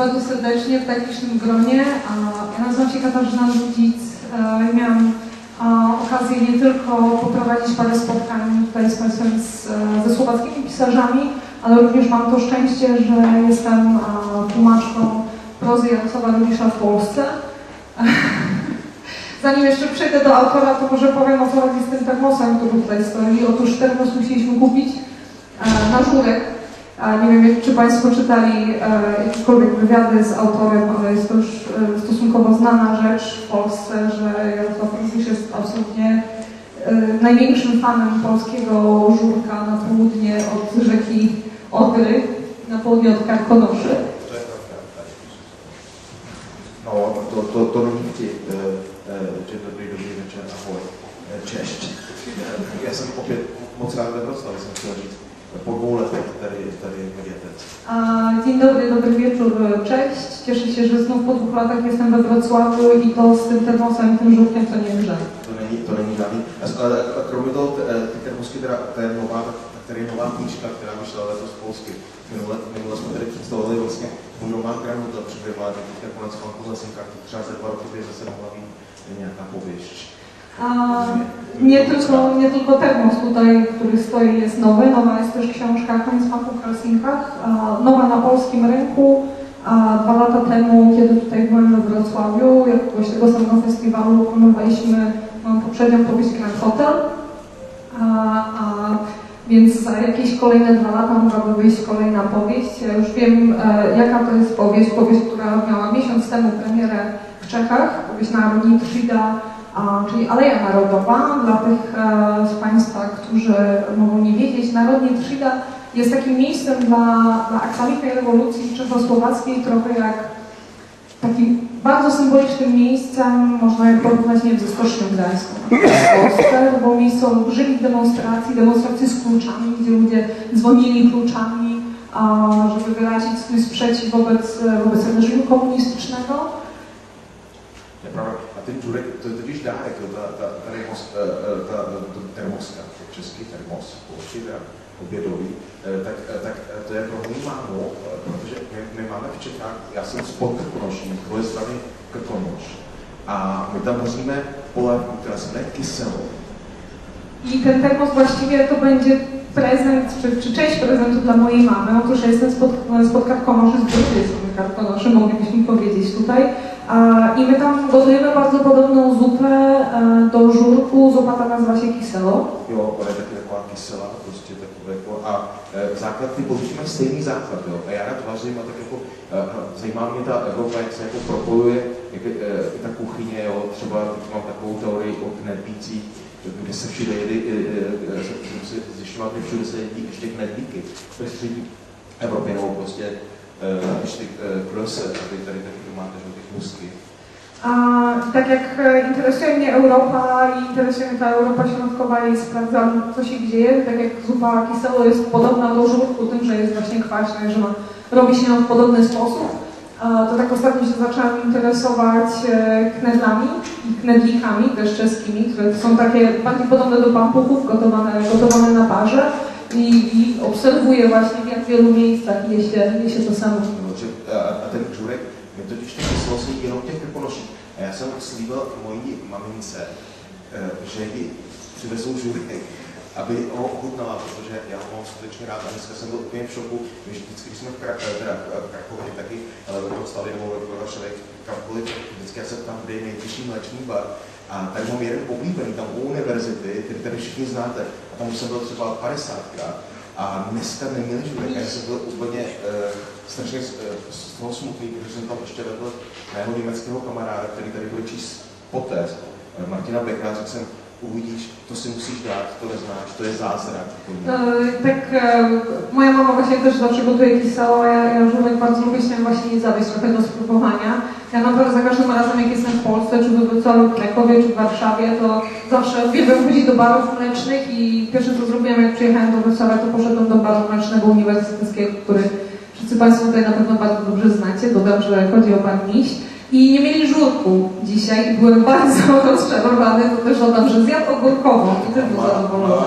bardzo serdecznie w tak licznym gronie. Ja nazywam się Katarzyna Ludzic. E, miałam okazję nie tylko poprowadzić parę spotkań tutaj z Państwem z, e, ze słowackimi pisarzami, ale również mam to szczęście, że jestem tłumaczką prozy Jarosława Rumisza w Polsce. Zanim jeszcze przejdę do autora, to może powiem o co chodzi z tym termosem, który tutaj stoi. Otóż termos musieliśmy kupić e, na żurek nie wiem, czy Państwo czytali e, jakiekolwiek wywiady z autorem, ale jest to już e, stosunkowo znana rzecz w Polsce, że Jarosław Rusisz jest absolutnie e, największym fanem polskiego żurka na południe od rzeki Odry, na południe od Karkonoszy. No, to, to, to vtip. Dzień dobry, večer, ahoj. Cześć. Ja som opět moc rád ve Wrocławiu, jsem Dzień dobry, dobry wieczór, cześć. Cieszę się, że znów po dwóch latach jestem we Wrocławiu i to z tym termosem, tym żółtkiem, to nie grze. To není, to není žádný. A, a, kromě toho, ty termosky, teda, to je nová, tady je nová knížka, která vyšla letos polsky. Minule, minule jsme tady představovali vlastně nová granota před dvěma lety, teďka konec Franku Zasenka, třeba za dva roky by zase mohla být nějaká pověšť. A nie tylko, nie tylko termos tutaj, który stoi jest nowy, nowa jest też książka Koniec Smaku w Helsinkach, nowa na polskim rynku. A dwa lata temu, kiedy tutaj byłem we Wrocławiu, jak gość tego samego festiwalu, promowaliśmy moją poprzednią powieść Grand Hotel. A, a, więc za jakieś kolejne dwa lata mogłaby wyjść kolejna powieść. Ja już wiem, e, jaka to jest powieść. Powieść, która miała miesiąc temu premierę w Czechach. Powieść Narodni Trida czyli Aleja Narodowa. Dla tych e, z Państwa, którzy mogą nie wiedzieć, Narodnie Trzyda jest takim miejscem dla, dla aksamitnej rewolucji czechosłowackiej, trochę jak takim bardzo symbolicznym miejscem, można je porównać nie wiem, ze Stocznią Gdańską w Polsce, bo miejsce olbrzymich demonstracji, demonstracji z kluczami, gdzie ludzie dzwonili kluczami, żeby wyrazić swój sprzeciw wobec, wobec reżimu komunistycznego. A ten Turek, to je totiž dá, jako ta, ta, termos, ta, ta, ta termoska, český termos, polský obědový, tak, tak to je pro můj mámu, protože my, my máme v Čechách, já jsem z Podkrkonoší, z druhé strany Krkonoš, a my tam vaříme polévku, která se jmenuje kyselo. I ten termos właściwie to będzie prezent, czy, czy część prezentu dla mojej mamy. Otóż ja jestem spod, spod Karkonoszy, z są Karkonoszy, moglibyśmy powiedzieć tutaj. I my tam gotujemy bardzo podobną zupę do żurku. Zupa ta nazywa się kiselo. Jo, ona je taky taková kyselá, prostě takové jako, a e, základ, ty používáme stejný základ, jo. A já rád vařím a tak jako, e, zajímá mě ta Evropa, jak se jako propojuje, jak, e, ta kuchyně, jo, třeba mám takovou teorii o knedlících, kde se všude jedy, jsem si zjišťoval, že všude se jedí ještě knedlíky ve střední Evropě, nebo prostě e, e. A tak jak e, interesuje mnie Europa i interesuje mnie ta Europa Środkowa i sprawdzam, co się dzieje, tak jak zupa kiselo jest podobna do żurku tym, że jest właśnie kwaśna, że ma, robi się ją w podobny sposób, to tak ostatnio się zaczęłam interesować knedlami i knedlikami też czeskimi, które są takie bardziej podobne do pampuchów, gotowane, gotowane na parze. I, obserwuję właśnie w jak wielu miejscach je się, je się to samo. A ten żurek my totiž ty kyselosti jenom těch krkonoší. A já jsem slíbil mojí mamince, eh, že ji přivezou žurek, aby ho ochutnala, protože já ho mám skutečně rád a dneska jsem byl úplně v šoku, že vždycky, když jsme v, Krak, eh, teda v Krakově taky, ale ve Vroclavě nebo ve Varšavě, kamkoliv, vždycky já se tam, kde je nejbližší mléčný bar, a tady mám jeden oblíbený, tam u univerzity, který tady všichni znáte, a tam už jsem byl třeba 50krát, a dneska neměli žurek, já jsem byl úplně uh, strašně uh, z toho smutný, protože jsem tam ještě vedl mého německého kamaráda, který tady bude číst poté, Martina Beka, řekl jsem, uvidíš, to si musíš dát, to neznáš, to je zázrak. No, tak e, moja mama właśnie też zawsze gotuje kisała, ja, ja żółek bardzo lubię się właśnie nie zawieść trochę do spróbowania. Ja naprawdę za każdym razem, jak jestem w Polsce, czy we Wrocławiu, w Krakowie, czy w Warszawie, to zawsze uwielbiam chodzić do barów mlecznych i pierwsze co zrobiłem, jak przyjechałem do Wrocławia, to poszedłem do baru mlecznego uniwersyteckiego, który wszyscy Państwo tutaj na pewno bardzo dobrze znacie. Dodam, że chodzi o Pan Miś. I nie mieli żurku dzisiaj byłem bardzo rozczarowany, to też dodam, że zjadł ogórkową i też był zadowolony.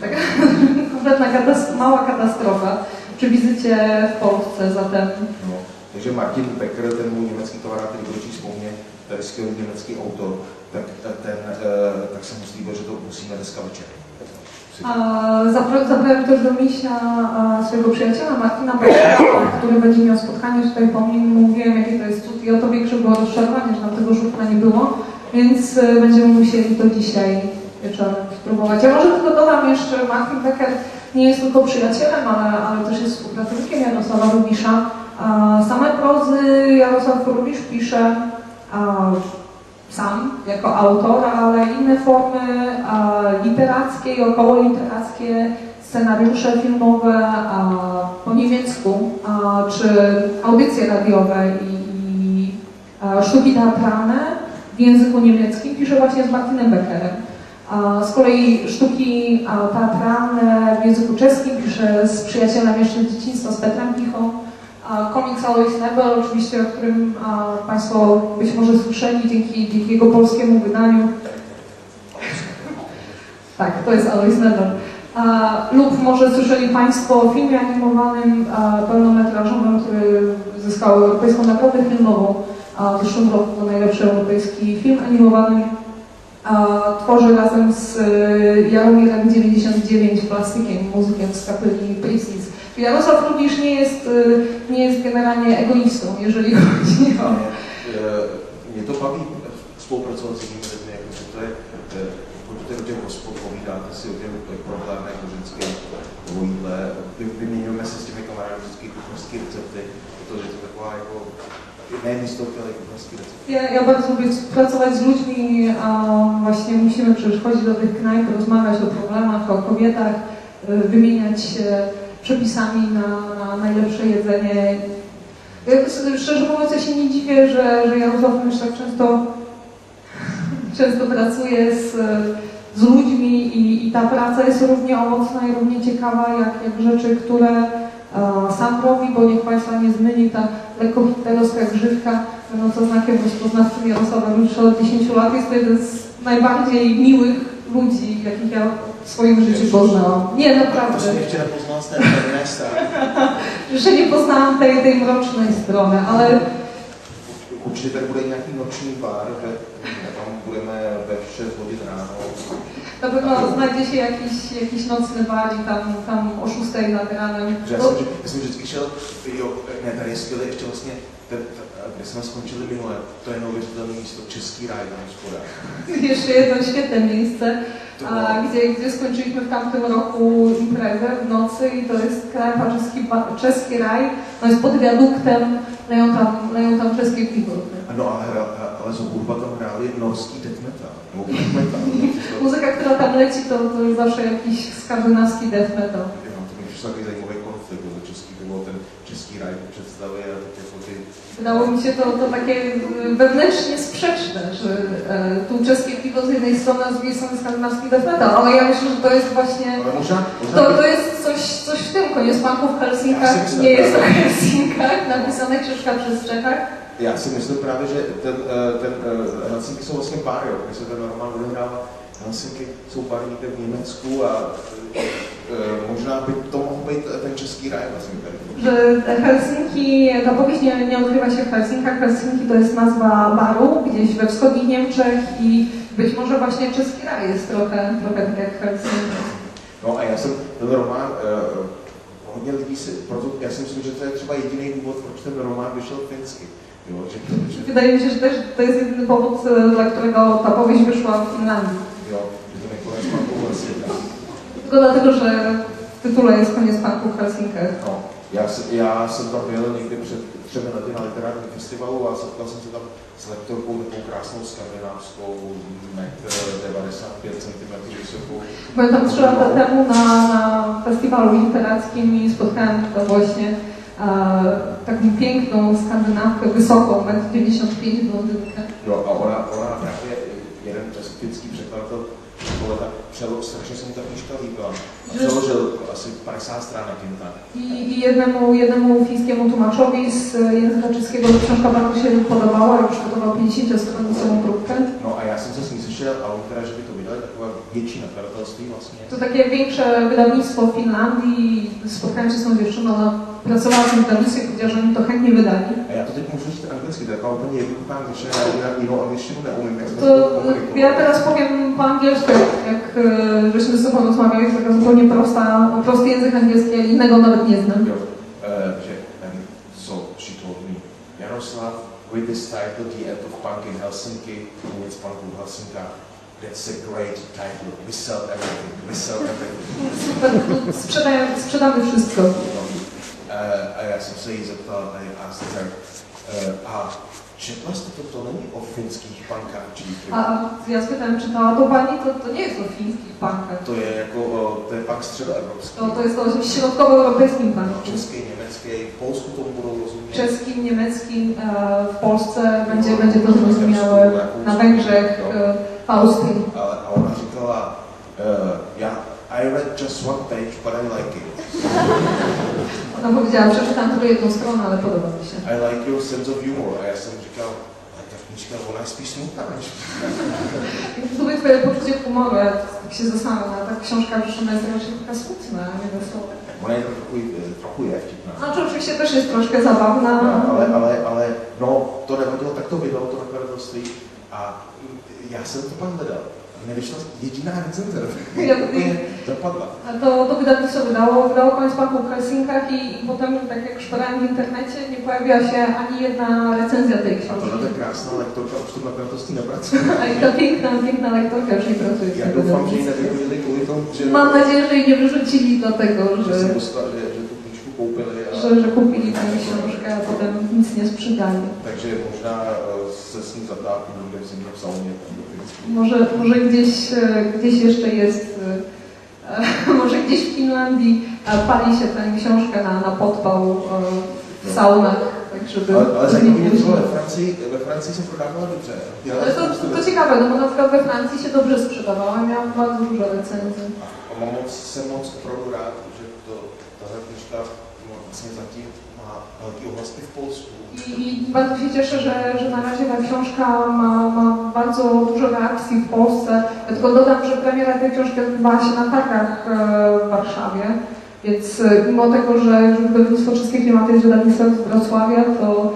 Taka kompletna katastrofa, mała katastrofa. przy wizycie w Polsce, zatem No, takže Martin Becker, ten můj německý kamarád, který byl tady skvělý německý autor, tak, ten, eh, tak jsem mu slíbil, že to musíme dneska večer. Zabrałem też do misia swojego przyjaciela Martina Beckera, który będzie miał spotkanie tutaj po mnie. Mówiłem, jaki to jest cud i o to większe było rozczarowanie, że tego żupla nie było, więc e, będziemy musieli to dzisiaj wieczorem spróbować. Ja może tylko dodam jeszcze, Martin Becker nie jest tylko przyjacielem, ale, ale też jest współpracownikiem Jarosława Rubisza. Same prozy Jarosław Rubisz pisze sam jako autor, ale inne formy literackie i około literackie, scenariusze filmowe po niemiecku, czy audycje radiowe i, i sztuki teatralne w języku niemieckim pisze właśnie z Martinem Beckerem. Z kolei sztuki teatralne w języku czeskim pisze z przyjacielem jeszcze dzieciństwa, z Petrem Pichą. Komiks Alois Nebel, oczywiście, o którym Państwo być może słyszeli dzięki, dzięki jego polskiemu wydaniu. Tak, to jest Alois Nebel. Lub może słyszeli Państwo o filmie animowanym pełnometrażowym, który zyskał Europejską Nagrodę Filmową w zeszłym roku to najlepszy europejski film animowany. Tworzy razem z y, Jaromirem 99 plastykiem, muzykiem z kapeli Priestess. Jarosław Rubisz nie jest, y, nie jest generalnie egoistą, jeżeli chodzi o... Mě to baví spolupracovat s jinými lidmi, jako že to je, do těch hospod, povídáte si o těch problémech jako ženské nebo jídle, vy- vyměňujeme se s těmi kamarády vždycky kuchyňské recepty, protože to je taková jako. Ja, ja bardzo lubię pracować z ludźmi, a właśnie musimy przecież chodzić do tych knajp, rozmawiać o problemach, o kobietach, y, wymieniać się przepisami na, na najlepsze jedzenie. Ja, szczerze mówiąc, ja się nie dziwię, że, że Jarosław już tak często, często pracuje z, z ludźmi i, i ta praca jest równie owocna i równie ciekawa jak, jak rzeczy, które e, sam robi, bo niech Państwa nie zmyli ta lekko hitlerowska grzywka, będąca znakiem rozpoznawczym Jarosława Rusza od 10 lat. Jest to jeden z najbardziej miłych ludzi, jakich ja w swoim życiu poznałam. Nie, naprawdę. ještě strany. Jeszcze nie poznałam tej, tej mrocznej strony, ale Určitě tady bude nějaký noční bar, že tam budeme ve 6 hodin ráno. na pewno znajdzie się jakiś, jakiś nocny bar i tam, tam o 6 nad ranem. Že já jsem, já jsem vždycky šel, jo, ne, tady je skvělé ještě vlastně, ten, kde jsme skončili minule, to je neuvěřitelné místo, Český ráj na hospodách. Jeszcze jedno świetne miejsce, a, gdzie, gdzie skończyliśmy w tamtym roku imprezę w nocy i to jest knajpa czeski, czeski raj. No jest pod wiaduktem, leją tam, leją tam czeskie piwo. no a hra, ale z hudba tam hráli norský death metal, Muzyka, która tam leci, to, to jest zawsze jakiś skandynawski death metal. jo, to mi přišel takový zajímavý konflikt, že český, to byl ten český ráj po představě a tak jako ty, Wydało mi się to, to takie y, wewnętrznie sprzeczne, że e, tu czeskie piwo z jednej strony, a z drugiej strony skandynawski death metal, ale ja myślę, że to jest właśnie, možná, možná to, to jest coś, coś w tym, koniec smaku w Ja Helsinkach, si myslím, nie jest o. Helsinkach, napisane Krzyżka przez Czechach. Já si myslím právě, že ten, eh, ten eh, Helsinky jsou vlastně pár, jo. Se ten Roman odehrává, Helsinky jsou pár někde v Německu a možná by to mohl být ten český ráj vlastně tady. Że Helsinki, ta powieść nie, nie odgrywa się w Helsinkach, Helsinki to jest nazwa baru gdzieś we wschodnich Niemczech i być może właśnie czeski raj jest trochę, trochę tak jak Helsinki. No a já jsem ten román, eh, hodně lidí si, proto já si myslím, že to je třeba jediný důvod, proč ten román vyšel finsky. Jo, že, to, že, Wydaje mi się, że też to jest jedyny powód, dla którego ta powieść wyszła w Finlandii. jo, Tylko dlatego, że w tytule jest koniec punku w Helsinkach. No, já, jsem, tam byl někdy před třemi lety na literárním festivalu a setkal jsem se tam s lektorkou takovou krásnou skandinávskou, metr 95 cm vysokou. Byłem tam trzy lata temu na, na festiwalu literackim i spotkałem tam właśnie e, taką piękną skandynawkę, wysoką, 1,95 m blondynkę. Jo, a ona, ona právě jeden český finský překladatel koleta přelo, strašně se mu ta knižka líbila. A přeložil asi 50 stránek jen tak. I, I jednemu, jednemu fińskiemu tłumaczowi z języka czeskiego książka bardzo się podobała, już gotował 50-stronicową próbkę. No a já jsem se s ní sešel a teda, že by to vydali, takové větší nakladatelství vlastně. To takie większe wydawnictwo w Finlandii. Spotkałem się z tą dziewczyną, ona pracowała w tym wydawnictwie, powiedziała, że oni to chętnie wydali. A já to teď můžu říct anglicky, to je taková úplně jednoduchá angličtina, já jinou angličtinu neumím, jak jsme To ja teraz powiem po angielsku, jak e, żeśmy ze sobą rozmawiali, to taka zupełnie prosta, prosty język angielski, ja innego nawet nie znam. So she told me, Jaroslav, with this title, The End of Punk in Helsinki, Koniec punku v Helsinkách, that's a great title. We sell everything, we sell everything. Sprzedamy wszystko. No. Eh, a já jsem se jí zeptal, a já asked her, eh, a četla jste to, to není o finských punkáčích, jo? A ja spytałem, czytała to pani, to, to nie jest o fińskich punkach. To je jako, o, to je punk středoevropský. To, to jest o środkowoeuropejskim punku. Český, německý, v Polsku tomu budou rozumět. Czeskim, niemieckim, e, w Polsce będzie, będzie to zrozumiałe, na Węgrzech, e, w Austrii. Ale a ona říkala, uh, já, I read just one page, but I like it. Ona powiedziała, przeczytam tylko jedną stronę, ale podoba mi się. I like your sense of humor. A já jsem říkal, ale knížka, ona je spíš smutná než To jest twoje poczucie humoru, ja tak się zastanawiam, a ta książka Wyszona jest raczej taka smutna, nie wesoła. Ona je trochu, eh, trochu je vtipná. Znaczy oczywiście też jest troszkę zabawna, No, ale, ale, ale, no, to nevadilo, tak to vydalo to nakladatelství a já jsem to pak hledal. Nevyšla jediná recenze, Ja- úplně dopadla. A to, to wydawnictwo wydało, wydało koniec paku w Helsinkach i, i potem, tak jak szperałem w internecie, nie pojawiła się ani jedna recenzja tej A książki. tohle ta krásná lektorka už v tom nakladatelství nepracuje. A i ta piękna, piękna lektorka już nie pracuje tym doufám, že ji nevyhodili kvůli tomu, že, Mam nadzieję, że jej nie wyrzucili dlatego, že, se że, dostala, že, že że, że kupili tę książkę, a potem nic nie sprzedali. takže možná eh, se s ní zatápí někde v sauně. Może, może gdzieś, e, gdzieś jeszcze jest, e, może gdzieś w Finlandii e, pali się tę książkę na, na podpał e, w saunach, tak żeby... Ale, ale zajímavé je później. ve Francii, ve Francii se prodávala dobře. Měla Ale to, to ciekawe, no bo na przykład we Francji się dobrze sprzedawała, miałam bardzo dużo recenzji. A mám moc, jsem moc opravdu rád, že to, tahle knižka ohlasy v Polsku. I, I bardzo się cieszę, że, że na razie ta książka ma, ma bardzo dużo reakcji w Polsce. Ja tylko dodam, że premiera tej książki odbywała się na targach e, w Warszawie, więc e, mimo tego, że, wydawnictwo czeskie klimaty jest wydawnictwem z Wrocławia, to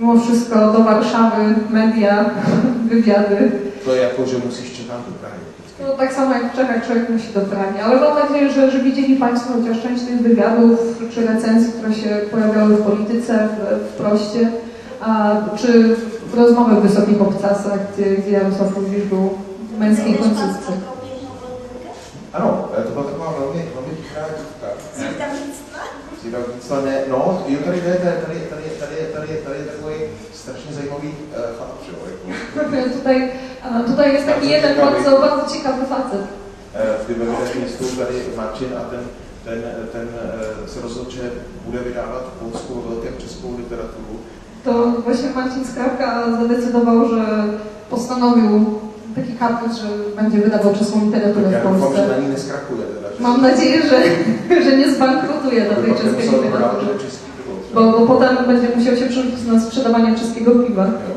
mimo wszystko do Warszawy media, wywiady. To jako, že musíš čekat do Prahy. No tak samo jak w Czechach człowiek musi do ale mam nadzieję, że, że widzieli Państwo chociaż część tych wywiadów czy recenzji, które się pojawiały w polityce, w, w proście, a, czy w rozmowy w wysokich obcasach, gdzie, gdzie Jarosław Ludwik był w męskiej końcówce. Ano, eh, to byla taková velmi, velmi chytrá dívka. Zdravnictva ne, no, jo, tady jde, tady, tady, tady, tady, tady, tady je takový strašně zajímavý uh, chlap, že jo, jako. Tutaj, tutaj jest taki jeden bardzo, bardzo ciekawy facet. Eh, v Vybavě městu tady Martin a ten, ten, ten se rozhodl, že bude vydávat v Polsku velkém českou literaturu. To właśnie Marcin Skrawka zadecydował, że postanowił taki kaprys, że będzie wydawał czeską literaturę já w Polsce. že na teda. Že Mam nadzieję, że, że nie zbankrutuje na tej czeskiej třeba. Bo, bo potem będzie musiał się przerzucić na sprzedawanie czeskiego piwa. Jo,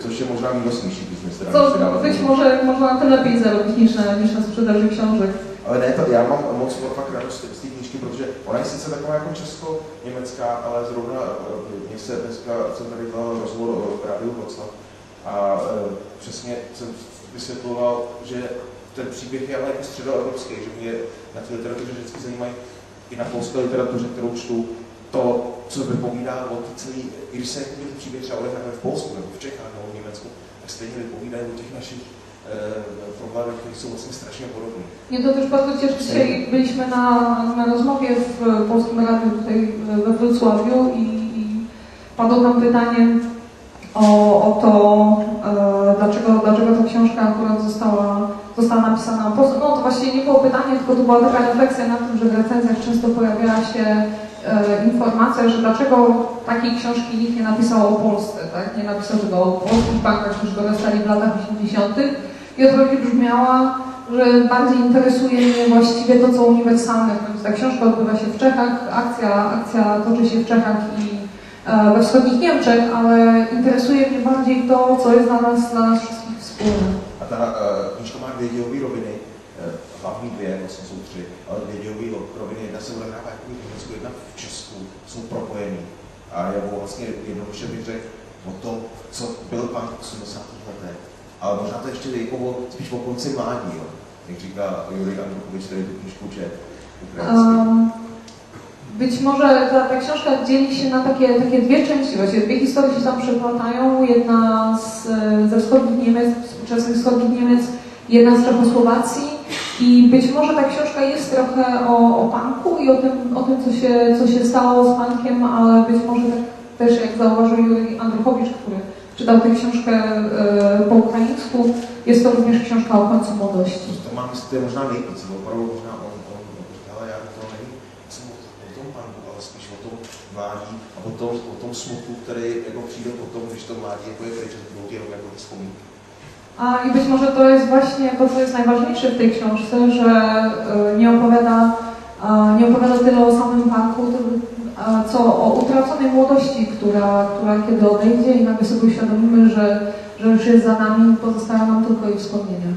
Což, je možná výnosnější biznis, Co być może można na tym lepiej zarobić niż na, niż na sprzedaży książek. Ale ne, to, já mám moc fakt radost z té knížky, protože ona je sice taková jako česko-německá, ale zrovna eh, mně se dneska jsem tady dělal rozhovor o Rádiu Vroclav a eh, přesně jsem vysvětloval, že ten příběh je ale jako středoevropský, že mě na té literatuře vždycky zajímají i na polské literatuře, kterou čtu, to, co vypovídá o celé, když se ty příběhy třeba odehrávají v Polsku nebo v Čechách nebo v Německu, tak stejně vypovídají o těch našich eh, problémech, které jsou vlastně strašně podobné. Mnie to też bardzo cieszy. Dzisiaj byliśmy na, na rozmowie w Polskim Radiu tutaj we Wrocławiu i, i padło tam pytanie o, o to, e, dlaczego, dlaczego ta książka akurat została, została napisana. No to właściwie nie było pytanie, tylko to była taka refleksja nad tym, że w recenzjach często pojawiała się e, informacja, że dlaczego takiej książki nikt nie napisał o Polsce, tak? Nie napisał tego o polskich bankach, którzy dorastali w latach 80. I odpowiedź brzmiała, że bardziej interesuje mnie właściwie to, co uniwersalne. Ta książka odbywa się w Czechach, akcja, akcja toczy się w Czechach i e, we wschodnich Niemczech, ale interesuje mnie bardziej to, co jest dla nas, dla nas wszystkich wspólne. A ta uh, knižka má dvě dějové roviny, hlavní dvě, vlastně jsou tři, ale dvě dějové roviny, jedna se jako v Německu, jedna v Česku, jsou propojený. A je o vlastně jednoduše bych řekl o tom, co byl pan v 80. letech. Ale možná to ještě jako spíš o konci mládí, jo. jak říká Jurij Andrukovič, který tu knižku čet. Um, być może ta, ta książka dzieli się na takie, takie dwie części, właściwie dwie historie się tam przeplatają. Jedna z, e, ze wschodnich Niemiec, współczesnych wschodnich Niemiec, jedna z Czechosłowacji. I być może ta książka jest trochę o, o punku i o tym, o tym co, się, co się stało z punkiem, ale być może tak też jak zauważył Jurij Andruchowicz, który czytał tę książkę e, po ukraińsku, jest to również książka o końcu młodości. To to je možná nejvíc, bo tom mládí a o tom, o tom smutku, který jako přijde potom, když to mládí jako je pryč, jenom jako vzpomínky. A i być może to jest właśnie to, co jest najważniejsze w tej książce, że e, nie opowiada, nie opowiada tyle o samym a co o utraconej młodości, która, która kiedy odejdzie i nagle sobie uświadomimy, że, że już jest za nami, pozostają nam tylko jej wspomnienia.